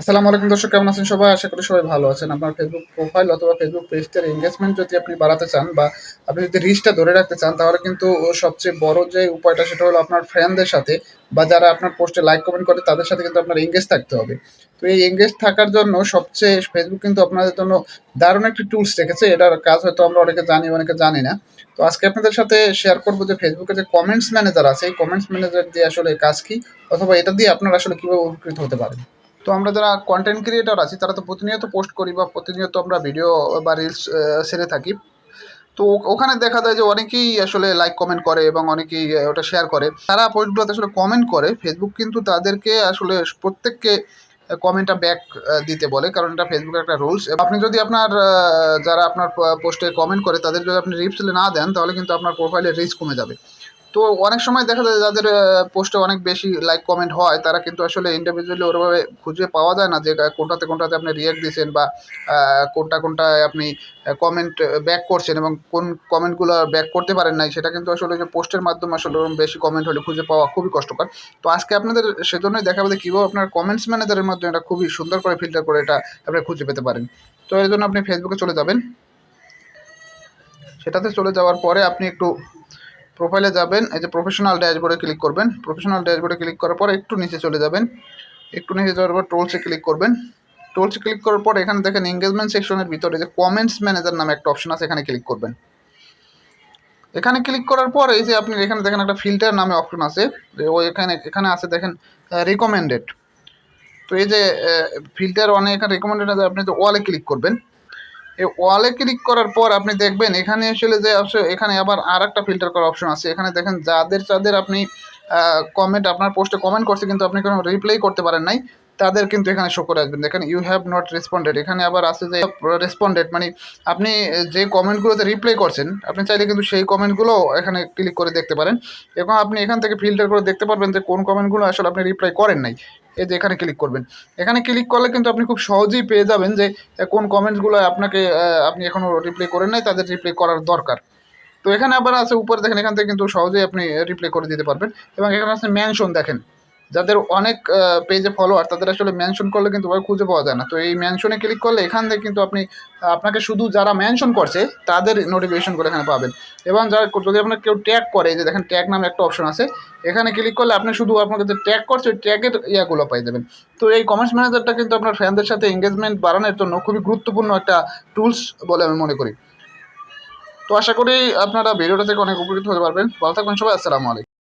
আসসালামু আলাইকুম দর্শক, কেমন আছেন সবাই? আশা করি সবাই ভালো আছেন। আপনার ফেসবুক প্রোফাইল অথবা ফেসবুক পেজটার এঙ্গেজমেন্ট যদি আপনি বাড়াতে চান বা আপনি যদি রিচটা ধরে রাখতে চান, তাহলে কিন্তু সবচেয়ে বড় যে উপায়টা সেটা হলো আপনার ফ্রেন্ডদের সাথে বা যারা আপনার পোস্টে লাইক কমেন্ট করে, তাদের সাথে কিন্তু আপনার এঙ্গেজ থাকতে হবে। তো এই এঙ্গেজ থাকার জন্য সবচেয়ে ফেসবুক কিন্তু আপনাদের জন্য দারুণ একটি টুলস রেখেছে। এটার কাজ হয়তো আমরা অনেকে জানি অনেকে জানি না। তো আজকে আপনাদের সাথে শেয়ার করব যে ফেসবুকে যে কমেন্টস ম্যানেজার আছে, এই কমেন্টস ম্যানেজার দিয়ে আসলে কাজ কি? অথবা এটা দিয়ে আপনারা আসলে কীভাবে উপকৃত হতে পারেন? তো আমরা যারা কন্টেন্ট ক্রিয়েটার আছি, তারা তো প্রতিনিয়ত পোস্ট করি বা প্রতিনিয়ত আমরা ভিডিও বা রিলস সেরে থাকি। তো ওখানে দেখা যায় যে অনেকেই আসলে লাইক কমেন্ট করে এবং অনেকেই ওটা শেয়ার করে। তারা পোস্টগুলোতে আসলে কমেন্ট করে। ফেসবুক কিন্তু তাদেরকে আসলে প্রত্যেককে কমেন্টটা ব্যাক দিতে বলে। কারণ এটা ফেসবুকের একটা রুলস আপনি যদি আপনার যারা আপনার পোস্টে কমেন্ট করে, তাদের যদি আপনি রিপস না দেন, তাহলে কিন্তু আপনার প্রোফাইলের রিচ কমে যাবে। তো অনেক সময় দেখা যায় যাদের পোস্টে অনেক বেশি লাইক কমেন্ট হয়, তারা কিন্তু আসলে ইন্ডিভিজুয়ালি ওরভাবে খুঁজে পাওয়া যায় না যে কোনটাতে কোনটাতে আপনি রিয়াক্ট দিয়েছেন বা কোনটা কোনটায় আপনি কমেন্ট ব্যাক করছেন এবং কোন কমেন্টগুলো ব্যাক করতে পারেন নাই, সেটা কিন্তু আসলে যে পোস্টের মাধ্যমে আসলে ওরকম বেশি কমেন্ট হলে খুঁজে পাওয়া খুবই কষ্টকর। তো আজকে আপনাদের সেজন্যই দেখাবো যে কীভাবে আপনার কমেন্টস ম্যানেজারের মাধ্যমে এটা খুবই সুন্দর করে ফিল্টার করে এটা আপনি খুঁজে পেতে পারেন। তো এর জন্য আপনি ফেসবুকে চলে যাবেন। সেটাতে চলে যাওয়ার পরে আপনি একটু প্রোফাইলে যাবেন, এই যে প্রফেশনাল ড্যাশবোর্ডে ক্লিক করবেন। প্রফেশনাল ড্যাশবোর্ডে ক্লিক করার পর একটু নিচে চলে যাবেন। একটু নিচে যাওয়ার পর টোলসে ক্লিক করবেন। টোলসে ক্লিক করার পর এখানে দেখেন এঙ্গেজমেন্ট সেকশনের ভিতরে যে কমেন্টস ম্যানেজার নামে একটা অপশন আছে, এখানে ক্লিক করবেন। এখানে ক্লিক করার পর এই যে আপনি এখানে দেখেন একটা ফিল্টার নামে অপশন আছে ও এখানে এখানে আছে দেখেন রিকমেন্ডেড তো এই যে ফিল্টার অনেক এখানে রিকমেন্ডেড আছে, আপনি তো ওয়ালে ক্লিক করবেন। এই ওয়ালে ক্লিক করার পর আপনি দেখবেন এখানে আসলে যে এখানে আবার আর একটা ফিল্টার করার অপশন আছে। এখানে দেখেন যাদের যাদের আপনি কমেন্ট আপনার পোস্টে কমেন্ট করছে কিন্তু আপনি কোনো রিপ্লাই করতে পারেন নাই, তাদের কিন্তু এখানে শো করে আসবেন। দেখেন ইউ হ্যাভ নট রেসপন্ডেড এখানে আবার আছে যে রেসপন্ডেড মানে আপনি যে কমেন্টগুলোতে রিপ্লাই করছেন, আপনি চাইলে কিন্তু সেই কমেন্টগুলো এখানে ক্লিক করে দেখতে পারেন। এবং আপনি এখান থেকে ফিল্টার করে দেখতে পারবেন যে কোন কমেন্টগুলো আসলে আপনি রিপ্লাই করেন নাই। এই যে এখানে ক্লিক করবেন। এখানে ক্লিক করলে কিন্তু আপনি খুব সহজেই পেয়ে যাবেন যে কোন কমেন্টসগুলো আপনাকে আপনি এখনও রিপ্লাই করেন নাই, তাদের রিপ্লাই করার দরকার। তো এখানে আবার আছে, উপরে দেখেন, এখান থেকে কিন্তু সহজেই আপনি রিপ্লাই করে দিতে পারবেন। এবং এখানে আছে মেনশন দেখেন। যাদের অনেক পেজে ফলোয়ার তাদের আসলে মেনশন করলে কিন্তু খুঁজে পাওয়া যায় না। তো এই মেনশনে ক্লিক করলে এখান থেকে কিন্তু আপনি, আপনাকে শুধু যারা মেনশন করছে, তাদের নোটিফিকেশনগুলো এখানে পাবেন। এবং যারা, যদি আপনার কেউ ট্যাগ করে যে দেখেন ট্যাগ নামে একটা অপশন আছে, এখানে ক্লিক করলে আপনি শুধু আপনাকে যে ট্যাগ করছে, ওই ট্যাগের ইয়াগুলো পেয়ে যাবেন। তো এই কমার্স ম্যানেজারটা কিন্তু আপনার ফ্যানদের সাথে এঙ্গেজমেন্ট বাড়ানোর জন্য খুবই গুরুত্বপূর্ণ একটা টুলস বলে আমি মনে করি। তো আশা করি আপনারা ভিডিওটা থেকে অনেক উপকৃত হতে পারবেন। ভালো থাকবেন সবাই, আসসালামু আলাইকুম।